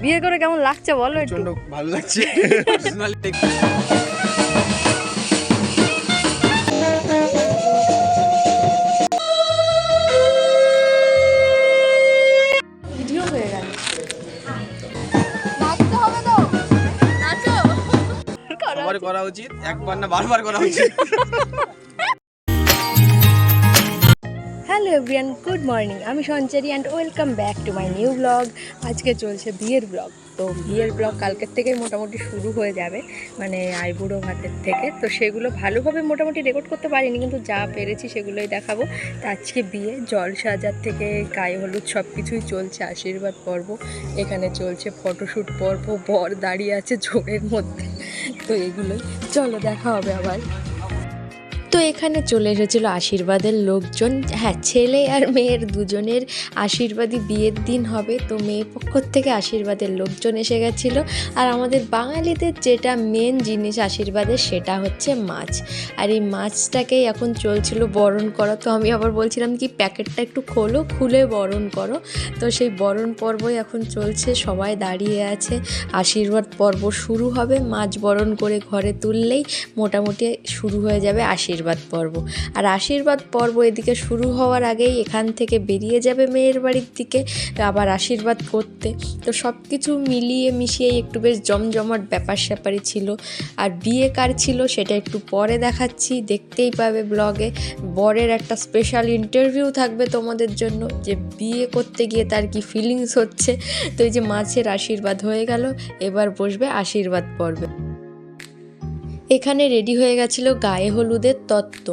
বিয়ে করে কেমন লাগছে বলো একটু? ভালো লাগছে। হয়ে করা উচিত একবার না বারবার করা উচিত। হ্যালো এভরিয়ান গুড মর্নিং আমি Sanchari and welcome back to my new vlog আজকে চলছে বিয়ের ব্লগ তো বিয়ের ব্লগ কালকের থেকেই মোটামুটি শুরু হয়ে যাবে মানে আইবুড়ো ভাতের থেকে। তো সেগুলো ভালোভাবে মোটামুটি রেকর্ড করতে পারিনি, কিন্তু যা পেরেছি সেগুলোই দেখাবো। তো আজকে বিয়ে, জল সাজার থেকে গায়ে হলুদ সব কিছুই চলছে, আশীর্বাদ পর্ব। এখানে চলছে ফটোশ্যুট পর্ব, বর দাঁড়িয়ে আছে ঝোড়ের মধ্যে। তো এগুলোই। চলো দেখা হবে আবার। তো এখানে চলে এসেছিল আশীর্বাদের লোকজন। হ্যাঁ ছেলে আর মেয়ের দুজনের আশীর্বাদই বিয়ের দিন হবে। তো মেয়ে পক্ষ থেকে আশীর্বাদের লোকজন এসে গেছিল। আর আমাদের বাঙালিদের যেটা মেন জিনিস আশীর্বাদের, সেটা হচ্ছে মাছ। আর এই মাছটাকেই এখন চলছিল বরণ করা। তো আমি আবার বলছিলাম কি, প্যাকেটটা একটু খোলো, খুলে বরণ করো। তো সেই বরণ পর্বই এখন চলছে, সবাই দাঁড়িয়ে আছে। আশীর্বাদ পর্ব শুরু হবে, মাছ বরণ করে ঘরে তুললেই মোটামুটি শুরু হয়ে যাবে আশীর্বাদ। পর্ব। আর আশীর্বাদ পর্ব এদিকে শুরু হওয়ার আগেই এখান থেকে বেরিয়ে যাবে মেয়ের বাড়ির দিকে আবার আশীর্বাদ করতে। তো সব কিছু মিলিয়ে মিশিয়ে একটু বেশ জমজমাট ব্যাপার স্যাপারই ছিল। আর বিয়ে কার ছিল সেটা একটু পরে দেখাচ্ছি। দেখতেই পাবে ব্লগে। বরের একটা স্পেশাল ইন্টারভিউ থাকবে তোমাদের জন্য যে বিয়ে করতে গিয়ে তার কি ফিলিংস হচ্ছে। তো এই যে মাছের আশীর্বাদ হয়ে গেল, এবার বসবে আশীর্বাদ পর্বে। এখানে রেডি হয়ে গেছিল গায়ে হলুদের তত্ত্ব।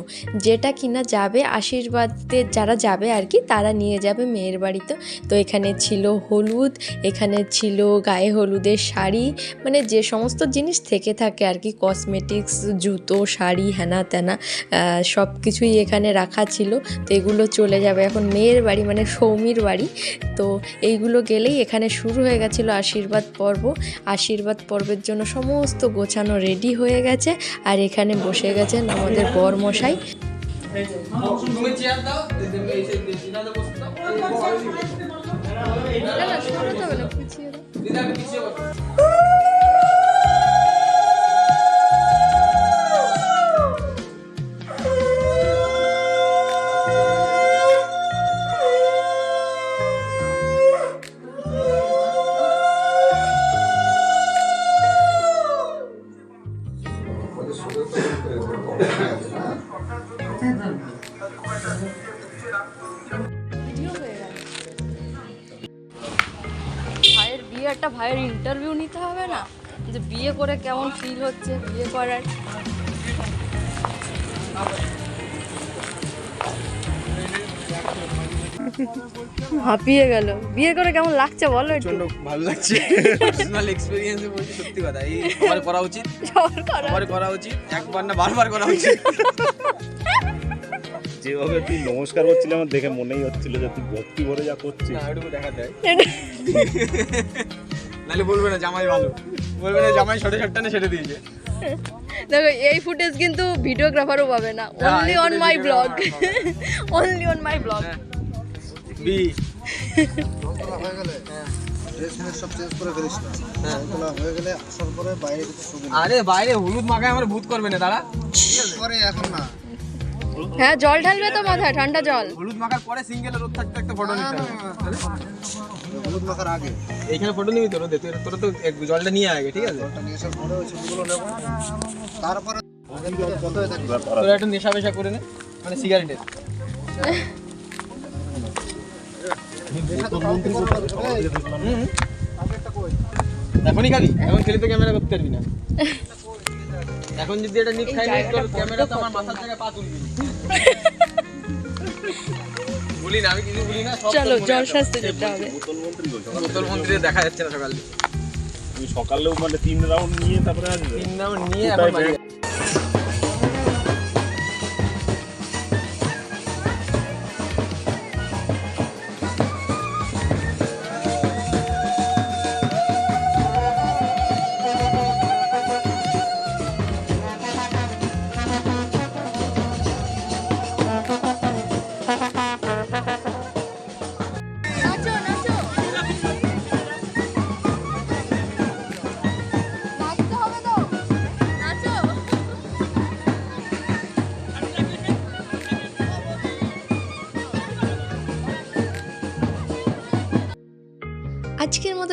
যেটা কিনা যাবে আশীর্বাদে, যারা যাবে আর কি, তারা নিয়ে যাবে মেয়ের বাড়িতে। তো এখানে ছিল হলুদ, এখানে ছিল গায়ে হলুদের শাড়ি। মানে যে সমস্ত জিনিস থেকে থাকে আর কি কসমেটিক্স জুতো, শাড়ি হ্যানা ত্যানা সব কিছুই এখানে রাখা ছিল। তো এগুলো চলে যাবে এখন মেয়ের বাড়ি মানে সৌমির বাড়ি। তো এইগুলো গেলেই এখানে শুরু হয়ে গেছিল আশীর্বাদ পর্ব। আশীর্বাদ পর্বের জন্য সমস্ত গোছানো রেডি হয়ে গেছে। আর এখানে বসে গেছেন আমাদের বর মশাই ভাইয়ের বিয়ে, একটা ভাইয়ের ইন্টারভিউ নিতে হবে না? যে বিয়ে করে কেমন ফিল হচ্ছে, বিয়ে করার? হাঁপিয়ে গেল। বিয়ে করে কেমন লাগছে বলো প্রচণ্ড ভালো লাগছে। পার্সোনাল এক্সপেরিয়েন্সে বলছি সত্যি কথা এই সবার করা উচিত। সবার করা উচিত। একবার না বারবার করা উচিত। যেভাবে তুই নমস্কার করছিলি আমার দেখে মনেই হচ্ছিল যে তুই ভক্তি ভরে যা করছিস। না ওইটুকু দেখাতে হয় নাহলে বলবে না জামাই ভালো। বলবে না জামাই শর্টে শর্টটা না ছেড়ে দিয়েছে। দেখো এই ফুটেজ কিন্তু ভিডিওগ্রাফারও পাবে না। Only on my vlog only on my vlog. B. হয়ে। আরে বাইরে হলুদ মাখায় আমার ভূত করবে না তারা পরে এখন না। হ্যাঁ জল ঢালবে তো মাথায় ঠান্ডা জল। হলুদ মাখার পরে সিঙ্গেল রোদ থাকতে একটা ফটো নিতে হবে। হলুদ মাখার আগে। এইখানে ফটো নিবি তো? রোদে তোর- তোরা তো এক- জলটা নিয়ে আগে ঠিক আছে? ওটা নিয়ে আসার পরে ওই ছবিগুলো নেব। তারপরে তোরা একটু নেশা বেশা করে নে মানে সিগারেটের। এখনই খাবি? এখন খেলে তো ক্যামেরা করতে পারবি না। এখন যদি এটা নিক খাই নিক করো ক্যামেরা তো আমার মাথার জায়গায় পা তুলবি। বলি না আমি কিছু বলি না চলো জল শাস্তে যেতে হবে। বোতল মন্ত্রী বলছো বোতল মন্দিরে দেখা যাচ্ছে না সকালে। তুমি সকালেও মানে তিন রাউন্ড নিয়ে তারপরে আসবে। তিন রাউন্ড নিয়ে এখন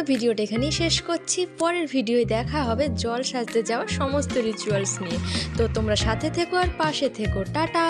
ভিডিওটা এখানেই শেষ করছি। পরের ভিডিওয় দেখা হবে জল সাজতে যাওয়া সমস্ত রিচুয়ালস নিয়ে। তো তোমরা সাথে থেকো আর পাশে থেকো। টাটা!